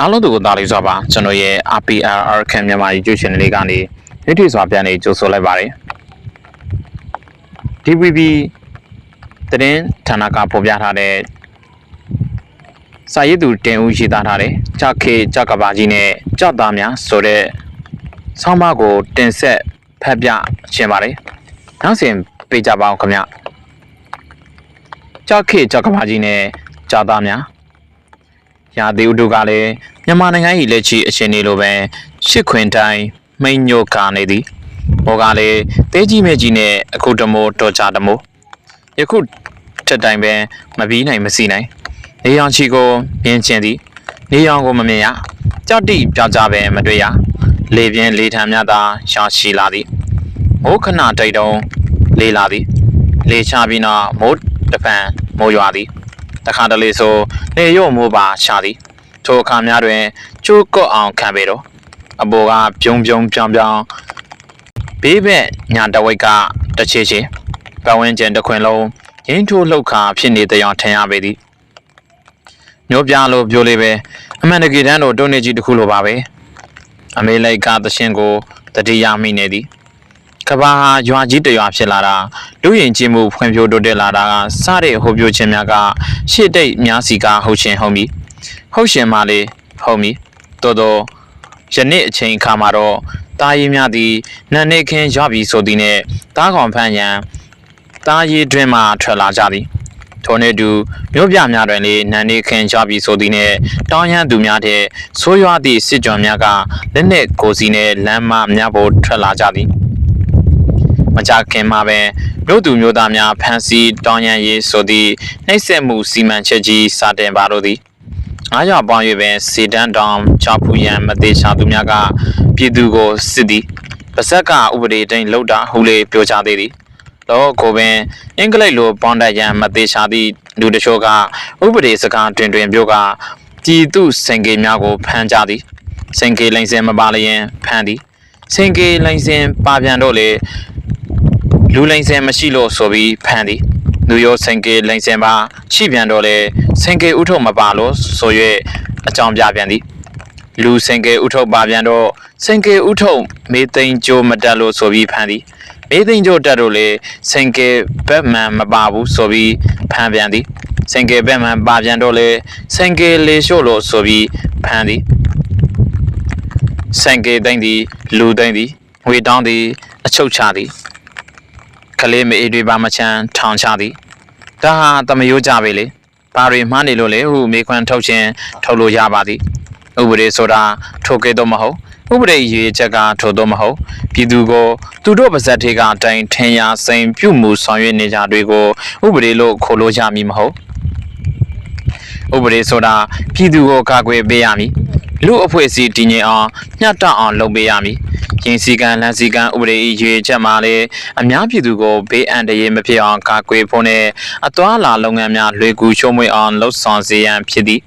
အားလုံးသူကိုတားလေးစွာပါကျွန်တော်ရဲ့ RPRR ခံမြန်မာ YouTube channel လေးကနေနေ့ထွေစွာပြန်နေကြိုဆိုလိုက်ပါတယ် DVB သတင်းဌာနကပေါ်ပြထားတဲ့စာရေးသူတင်ဦးရေးသားထားတဲ့ကြောက်ခေကြောက်ကဘာကြီးနဲ့ကြောက်သားများဆိုတဲ့ဆောင်းပါးကိုတင်ဆက်ဖတ်ပြခြင်းပါတယ်နောက်စဉ်ပေးကြပါအောင်ခင်ဗျကြောက်ခေကြောက်ကဘာကြီးနဲ့ကြောက်သားများ ရာသီဥတုကလည်းမြန်မာနိုင်ငံ၏လက်ရှိအခြေအနေလိုပဲရှစ်ခွင်တိုင်းမိန်ညိုကာနေသည်ဘောကလည်းတဲကြီးမဲကြီးနဲ့အခုတမိုးတော်ကြတမိုးယခုထက်တိုင်းပဲမပြီးနိုင်မစီနိုင်နေရောင်ချီကိုပြင်းကျင်သည်နေရောင်ကိုမမြင်ရကြောက်တိပြောက်ကြပဲမတွေ့ရလေပြင်းလေထံများသာရှာရှိလာသည်မိုးခဏတိတ်တုံးလေလာသည်လေချပြီးနောက်မိုးတပံမိုးရွာသည် တခါတလေဆိုလေရုံမိုးပါရှာသည်ထိုအခါများတွင်ကျိုးကော့အောင်ခံပေတော့အပေါ်ကပြုံးပြုံးပြောင်းပြောင်းဘေးဘက်ညာတဝိတ်ကတချေချေပတ်ဝန်းကျင်တစ်ခွင်လုံးရင်းထိုးလှုပ်ခါဖြစ်နေတဲ့အောင်ထင်ရပေသည်မျိုးပြလို့ပြောလေးပဲအမှန်တကယ်တမ်းတော့တုံးနေကြီးတစ်ခုလိုပါပဲအမေလိုက်ကသရှင်ကိုတတိယမိနေသည် ကဘာဟာရွာကြီးတရွာဖြစ်လာတာလူရင်ချင်းမှုဖွံ့ဖြိုးတိုးတက်လာတာကစတဲ့ဟိုပြိုခြင်းများကရှေ့တိတ်များစီကဟုတ်ရှင်ဟုတ်ပြီဟုတ်ရှင်မှလေဟုတ်ပြီတော်တော်ယနေ့အချိန်အခါမှာတော့တာရီများသည်နန်းနေခင်းရပြီဆိုသည်နဲ့တားကောင်ဖန်ရန်တာရီတွင်မှထွက်လာကြသည်ထိုနေ့တူမြို့ပြများတွင်လေနန်းနေခင်းရပြီဆိုသည်နဲ့တောင်းရန်သူများတဲ့ဆိုးရွားသည့်စစ်ကြော်များကလက်နက်ကိုစီနဲ့လမ်းမများပေါ်ထွက်လာကြသည် မကြခင်မှာပဲမြို့သူမြို့သားများဖမ်းဆီးတောင်းရန်ရေးဆိုသည့်နှိပ်စက်မှုစီမံချက်ကြီးစတင်ပါတော့သည်အားကြောင့်ပေါင်း၍ပင်စေတန်းတောင်ချောက်ဖူရန်မသေးချာသူများကပြည်သူကိုစစ်သည်ပါဇက်ကဥပဒေတိုင်းလှုပ်တာဟုလေပြောကြသေးသည်တော့ကိုပင်အင်္ဂလိပ်လိုပေါင်းတတ်ရန်မသေးချာသည့်လူတချို့ကဥပဒေစကားတွင်တွင်ပြောကပြည်သူစင်ကေများကိုဖမ်းကြသည်စင်ကေလိန်စင်မပါလျင်ဖမ်းသည်စင်ကေလိန်စင်ပါပြန်တော့လေ လူလိန်စင်မရှိလို့ဆိုပြီးဖမ်းသည်လူရောစင်ကေလိန်စင်ပါရှိပြန်တော့လေစင်ကေဥထုပ်မပါလို့ဆို၍အကြောင်းပြပြန်သည်လူစင်ကေဥထုပ်ပါပြန်တော့စင်ကေဥထုပ်မေသိန်ကျိုးမတက်လို့ဆိုပြီးဖမ်းသည်မေသိန်ကျိုးတက်တော့လေစင်ကေဘက်မန်မပါဘူးဆိုပြီးဖမ်းပြန်သည်စင်ကေဘက်မန်ပါပြန်တော့လေစင်ကေလေရှို့လို့ဆိုပြီးဖမ်းသည်စင်ကေသိမ့်သည်လူသိမ့်သည်ငွေတောင်းသည်အချုပ်ချသည် ကလေးမေးတွေပါမချမ်းထောင်ချသည်ဒါဟာတမယိုးကြပဲလေဘာတွေမှားနေလို့လဲဟုမေခွန်းထုတ်ခြင်းထုတ်လို့ရပါသည်ဥပဒေဆိုတာထိုကဲ့သို့မဟုတ်ဥပဒေရည်ချက်ကထို့သို့မဟုတ်ပြည်သူကိုသူတို့ပါဇက်ထေကအတိုင်းထင်ရှားစိန်ပြုမှုဆောင်ရွက်နေကြတွေကိုဥပဒေလို့ခေါ်လို့ရမည်မဟုတ်ဥပဒေဆိုတာပြည်သူကိုကာကွယ်ပေးရမည်လူအဖွဲ့အစည်းတည်ငြိမ်အောင်မျှတအောင်လုပ်ပေးရမည် ရင်စီကံလမ်းစီကံဥပဒေအရေးချက်မှာလည်းအများပြည်သူကိုဘေးအန္တရာယ်မဖြစ်အောင်ကာကွယ်ဖို့နဲ့အသွာအလာလုပ်ငန်းများလွယ်ကူချုံးမွေအောင်လှုပ်ဆောင်စေရန်ဖြစ်သည်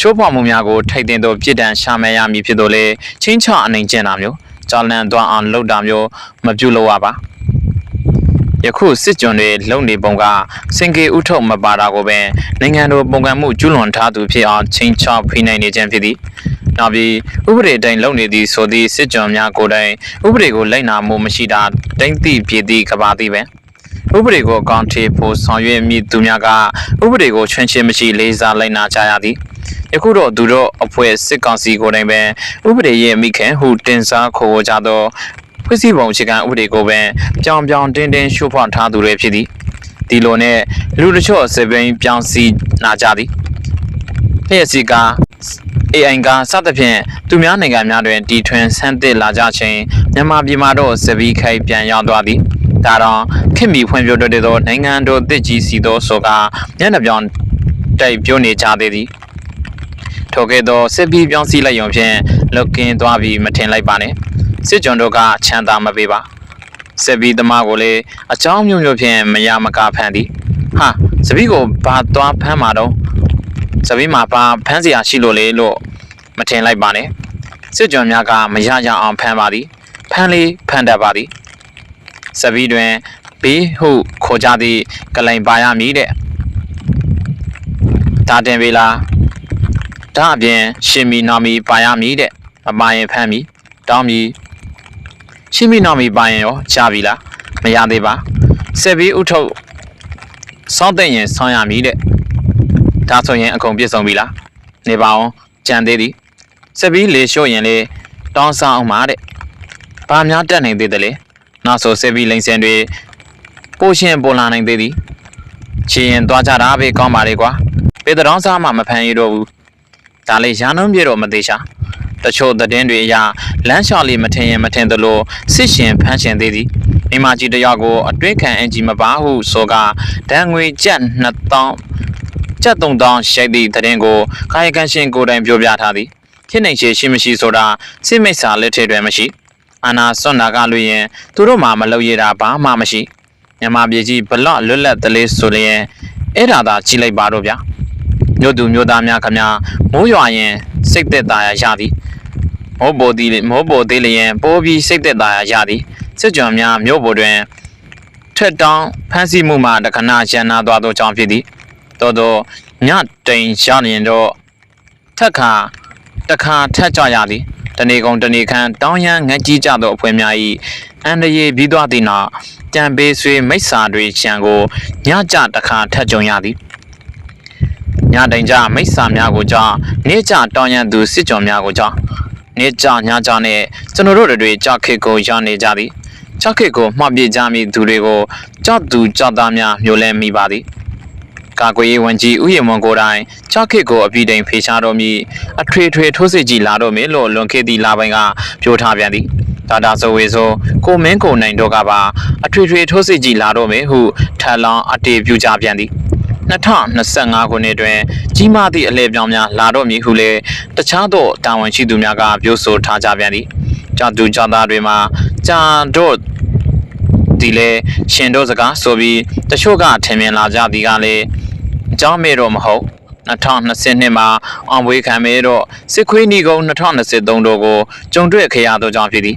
ချိုးဖောက်မှုများကိုထိုက်တင်သောပြည်တံရှာမဲရမည်ဖြစ်သောလေချင်းချအနိုင်ကျင့်တာမျိုးကြောင်လန့်သွားအောင်လုပ်တာမျိုးမပြုလုပ်ရပါယခုစစ်ကြွန်တွေလုံနေပုံကစင်ကေဥထုတ်မပါတာကိုပင်နိုင်ငံတော်ပုံကံမှုကျူးလွန်ထားသူဖြစ်အောင်ချင်းချဖိနိုင်နေခြင်းဖြစ်သည် နောက်ပြီးဥပဒေအတိုင်းလုပ်နေသည့်ဆိုသည့်စစ်ကြောများကိုယ်တိုင်ဥပဒေကိုလိုက်နာမှုမရှိတာတိမ့်သိပြည်သည့်ကဘာသိပဲဥပဒေကိုအကောင့်ထေဖို့ဆောင်ရွက်မိသူများကဥပဒေကိုချွင်းချင်းမရှိလေးစားလိုက်နာကြရသည်ယခုတော့သူတို့အဖွဲ့စစ်ကောင်စီကိုယ်တိုင်ပဲဥပဒေရဲ့မိခင်ဟုတင်စားခေါ်ကြသောဖွဲ့စည်းပုံအခြေခံဥပဒေကိုပင်ပြောင်ပြောင်တင်းတင်းရှုဖောက်ထားသူတွေဖြစ်သည်ဒီလိုနဲ့လူတချို့စပင်းပြောင်းစီနာကြသည်လျှက်စီက AI ကစသဖြင့်သူများနိုင်ငံများတွင်တီထွင်ဆန်းသစ်လာကြခြင်းမြန်မာပြည်မှာတော့စပီးခိုက်ပြန်ရောက်သွားသည်ဒါတော့ခင်မီဖွံ့ဖြိုးတိုးတက်သောနိုင်ငံတော်တစ်ကြီးစီသောဆိုကညနေပြောင်းတိုက်ပြုံးနေကြသေးသည်ထိုကဲ့သောစစ်ပီးပြောင်းစီလိုက်ရုံဖြင့်လုတ်ကင်းသွားပြီးမထင်လိုက်ပါနဲ့စစ်ကြုံတို့ကချမ်းသာမပေးပါစစ်ပီးသမားကိုလည်းအကြောင်းမျိုးမျိုးဖြင့်မရမကဖမ်းသည်ဟာစပီးကိုဘာသွားဖမ်းမှာတော့စပင်းမှာပါဖမ်းစရာရှိလို့လေလို့ မထင်လိုက်ပါနဲ့စစ်ကြောများကမရကြအောင်ဖမ်းပါသည်ဖမ်းလေးဖမ်းတတ်ပါသည်စပီးတွင်ဘေးဟုခေါ်ကြသည့်ကလိန်ပါရမည်တဲ့ဒါတင်ပေလားဒါအပြင်ရှင်မီနာမီပါရမည်တဲ့မပါရင်ဖမ်းမည်တောင်းမည်ရှင်မီနာမီပါရင်ရောချပြီလားမရသေးပါဆက်ပြီးဥထုတ်စောင့်တဲ့ရင်ဆောင်းရမည်တဲ့ဒါဆိုရင်အကုန်ပြည့်စုံပြီလားနေပါအောင်ကြံသေးသည် ဆက်ပြီးလေလျှို့ရင်လေတောင်းဆောင်အောင်ပါတဲ့ဘာများတက်နိုင်သေးတယ်လေနောက်ဆိုဆက်ပြီးလိန်စင်တွေပိုရှင်ပေါ်လာနိုင်သေးသည်ချီရင်သွားကြတာပဲကောင်းပါလေကွာပေတရောင်းစားမှမဖန်ရတော့ဘူးဒါလေးရန်နှုံးပြေတော့မသေးချာတချို့သတင်းတွေအရလမ်းလျှောက်လေးမထင်ရင်မထင်သလိုစစ်ရှင်ဖမ်းရှင်သေးသည်မိမကြီးတယောက်ကိုအတွင်းခံအင်ဂျီမပါဟုဆိုကဒဏ်ငွေကျပ်2000ကျပ်3000ရှိသည့်သတင်းကိုကာယကံရှင်ကိုယ်တိုင်ပြောပြထားသည် ဖြစ်နိုင်ချေရှိမရှိဆိုတာစစ်မိတ်စာလက်ထက်တွင်မရှိအာနာစွန့်နာကလို့ရင်သူတို့မှမလုပ်ရတာဘာမှမရှိမြန်မာပြည်ကြီးဘလော့လွတ်လပ်တလေးဆိုလျင်အဲ့ဒါသာကြည့်လိုက်ပါတော့ဗျာမြို့သူမြို့သားများခမများမိုးရွာရင်စိတ်သက်သာရရသည်မိုးပေါ်သည်မိုးပေါ်သေးလျင်ပိုးပြီးစိတ်သက်သာရရသည်စစ်ကြောင်များမြို့ပေါ်တွင်ထက်တောင်းဖမ်းဆီးမှုမှတခဏရန်နာသွားသောကြောင့်ဖြစ်သည်တော်တော်ညတိန်ရရင်တော့ထက်ခါ တခါထက်ကြရသည်တနေကုန်တနေခန့်တောင်းရန်ငတ်ကြီးကြသောအဖွဲများ၏အန္တရာယ်ပြီးသွားသည့်နောက်ကြံပေးဆွေမိစ္ဆာတွေချံကိုညကြတစ်ခါထက်ကြုံရသည်ညတိုင်ကြမိစ္ဆာများကိုကြောင့်နေ့ကြတောင်းရန်သူစစ်ကြောများကိုကြောင့်နေ့ကြညကြနဲ့ကျွန်တော်တို့တွေကြောက်ခေကိုရနေကြသည်ကြောက်ခေကိုမှတ်ပြကြမိသူတွေကိုကြောက်သူကြောက်သားများမျိုးလဲမိပါသည် ကာကွယ်ရေးဝန်ကြီးဥယျာဉ်မွန်ကိုယ်တိုင်ကြောက်ခေကိုအပြိတိုင်ဖေရှားတော်မူအထွေထွေထိုးစစ်ကြီးလာတော့မည်လို့လွန်ခဲ့သည့်လပိုင်းကပြောထားပြန်သည်ဒါတာဆိုဝေဆိုကိုမင်းကိုနိုင်တော့ကပါအထွေထွေထိုးစစ်ကြီးလာတော့မယ်ဟုထပ်လောင်းအတေပြုကြပြန်သည်2025ခုနှစ်တွင်ကြီးမားသည့်အလဲပြောင်းများလာတော့မည်ဟုလည်းတခြားသောတာဝန်ရှိသူများကပြောဆိုထားကြပြန်သည်ကြောင့်သူကြောင့်သားတွေမှာကြာတော့ဒီလေရှင်တို့စကားဆိုပြီးတချို့ကထင်မြင်လာကြသည်ကလည်းအ ကြောင်းမေတော့မဟုတ်2020မှာအောင်ပွဲခံမဲတော့စစ်ခွေးနီကုန်း2023တို့ကိုကြုံတွေ့ခရသောကြောင့်ဖြစ်သည်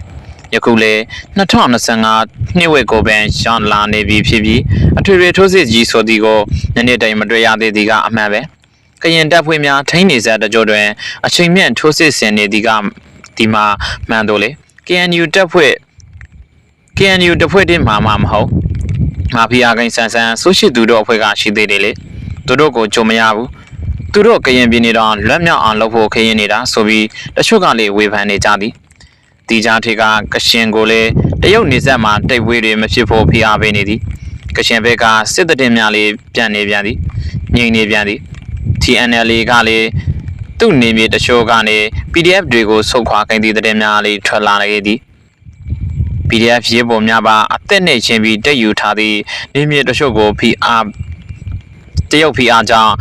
ယခုလေ2025နှစ်ဝက်ကိုပင်ရှောင်းလာနေပြီဖြစ်ပြီးအထွေထွေထိုးစစ်ကြီးဆိုသည်ကိုညနေတိုင်မတွေ့ရသေးသည်ကအမှန်ပဲကရင်တပ်ဖွဲ့များထိန်းနေစတကြိုတွင်အချိန်မြင့်ထိုးစစ်ဆင်နေသည်ကဒီမှာမှန်တော့လေ KNU တပ်ဖွဲ့ KNU တပ်ဖွဲ့တင်မှာမှမဟုတ်မာဖီယာကိန်းဆန်ဆန်ဆိုရှိသူတို့အဖွဲ့ကရှိသေးတယ်လေ သူတို့ကိုကြုံမရဘူးသူတို့ကရင်ပြည်နေတော့လွတ်မြောက်အောင်လုပ်ဖို့ခရင်နေတာဆိုပြီးတချို့ကလေဝေဖန်နေကြသည်တီကြားထေကကရှင်ကိုလေတရုတ်နေဆက်မှာတိတ်ဝေးတွေမဖြစ်ဖို့ဖိအားပေးနေသည်ကရှင်ဘက်ကစစ်တပ်တင်များလေးပြန်နေပြန်သည်ငြိမ်နေပြန်သည် TNL ကလေသူ့နေမြေတချို့ကနေ PDF တွေကိုဆုတ်ခွာခိုင်းသည့်တဲ့များလေးထွက်လာနေသည် PDF ရေးပုံများပါအသက်နဲ့ချင်းပြီးတက်ယူထားသည့်နေမြေတချို့ကိုဖိအား တရုတ်ဖိအားကြောင့်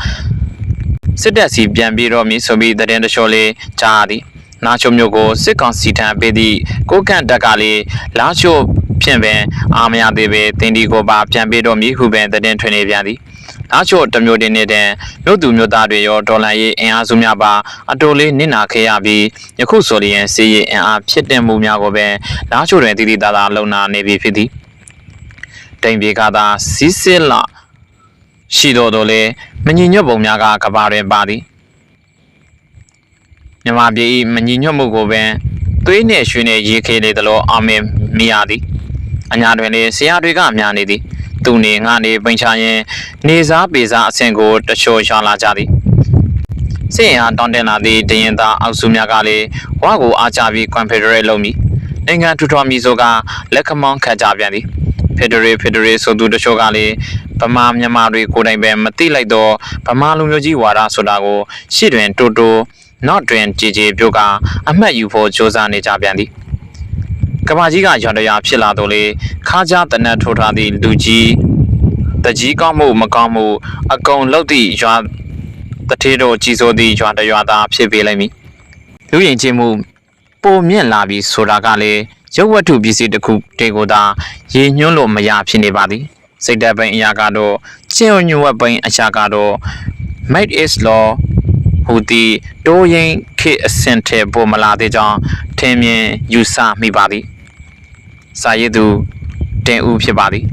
စစ်တပ်စီပြန်ပြီးတော့မည်ဆိုပြီးတရင်တလျှော်လေးကြားရသည်နာချုံမျိုးကိုစစ်ကောင်စီထံပေးသည့်ကိုကန့်တက်ကလေးလာချို့ဖြင့်ပင်အာမရသေးပဲတင်ဒီကိုပါပြန်ပေးတော့မည်ဟုပင်တရင်ထွင်နေပြန်သည်လာချို့တစ်မျိုးတင်နေတဲ့မြို့သူမြို့သားတွေရောဒေါ်လာရေးအင်အားစုများပါအတိုလေးနစ်နာခဲ့ရပြီးယခုဆိုလျင်စီးရင်အင်အားဖြစ်တင်မှုများကိုပင်လာချို့တွင်တည်တည်သားသားလုံနာနေပြီဖြစ်သည်တိမ်ပြေကသာစီးစစ်လာ ရှိတော်တော်လဲမညီညွတ်ပုံများကကဘာတွင်ပါသည်မြမပြည်၏မညီညွတ်မှုကိုပင်သွေးနှင့်ရွှေနှင့်ရေးခဲလေသလိုအောင်မြင်မိရသည်အညာတွင်လေဆရာတွေကအများနေသည်သူနေငါနေပိန်ချရင်နေစားပေစားအဆင့်ကိုတချို့ရှာလာကြသည်စစ်ရင်အားတောင်းတင်လာသည့်တရင်သားအောက်စုများကလည်းဝါကိုအားချပြီးကွန်ဖက်ဒရေးလုပ်မည်နိုင်ငံထူထောင်မည်ဆိုကလက်ခမောင်းခတ်ကြပြန်သည်ဖက်ဒရေးဖက်ဒရေးဆိုသူတချို့ကလည်း ဗမာမြန်မာတွေကိုယ်တိုင်ပဲမသိလိုက်တော့ဗမာလူမျိုးကြီးဝါဒဆိုတာကိုရှေ့တွင်တိုးတိုးနောက်တွင်ကြည်ကြည်ပြုတ်ကအမှတ်ယူဖို့စ조사နေကြပြန်သည်ကဘာကြီးကရွံတရားဖြစ်လာတော့လေခါးကြားတနတ်ထိုးထားသည့်လူကြီးတကြီးကောင်းမှုမကောင်းမှုအကုန်လောက်သည့်ရွာတထေးတို့ကြီးစိုးသည့်ရွာတရွာသားဖြစ်ပေလိမ့်မည်လူရင်ချင်းမှုပုံမြင့်လာပြီဆိုတာကလည်းရုပ်ဝတ္ထုပစ္စည်းတစ်ခုတေကိုသာရေညွှန်းလို့မရဖြစ်နေပါသည် စိတ်ဓာတ်ပိုင်းအရာကတော့ချင်းညွတ်ဝက်ပိုင်းအရာကတော့ made is law ဟူသည်တိုးရင်ခေတ်အဆင့်ထဲပေါ်မလာသေးကြောင်းထင်မြင်ယူဆမိပါသည်စာရေးသူတင်ဦးဖြစ်ပါသည်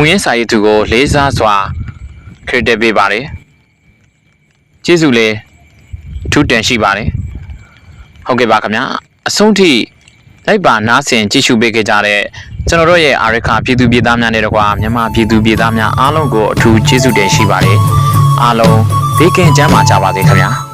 ဥယျာဉ်စာရေးသူကိုလေးစားစွာခရစ်တက်ပေးပါတယ်ကျေးဇူးလေးအထူးတင်ရှိပါတယ်ဟုတ်ကဲ့ပါခင်ဗျာအဆုံးထိ လိုက်ပါနားဆင်ကြည့်ရှုပေးခဲ့ကြတဲ့ကျွန်တော်တို့ရဲ့အာရခပြည်သူပြည်သားများနဲ့တကွာမြန်မာပြည်သူပြည်သားများအားလုံးကိုအထူးကျေးဇူးတင်ရှိပါတယ်အားလုံးဘေးကင်းကျန်းမာကြပါစေခင်ဗျာ